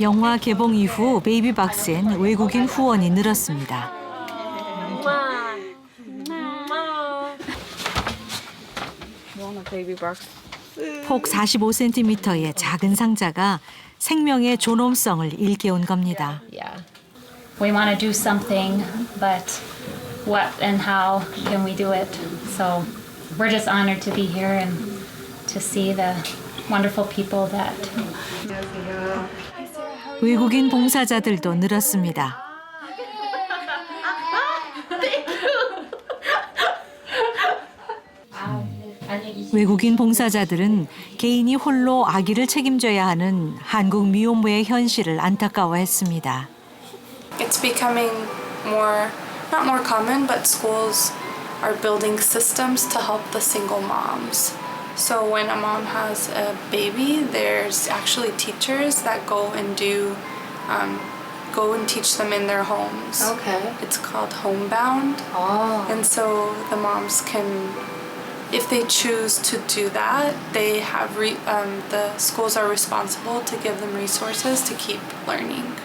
영화 개봉 이후 베이비박스엔 외국인 후원이 늘었습니다. 폭 45cm의 작은 상자가 생명의 존엄성을 일깨운 겁니다. We want to do something, but what and how can we do it? So we're just honored to be here and to see the wonderful people that 외국인 봉사자들도 늘었습니다. 외국인 봉사자들은 개인이 홀로 아기를 책임져야 하는 한국 미혼모의 현실을 안타까워했습니다. It's becoming more, not more common, but schools are building systems to help the single moms. So when a mom has a baby, there's actually teachers that go and do, um, go and teach them in their homes. Okay. It's called homebound. Oh. And so the moms can, if they choose to do that, they have re, um, the schools are responsible to give them resources to keep learning.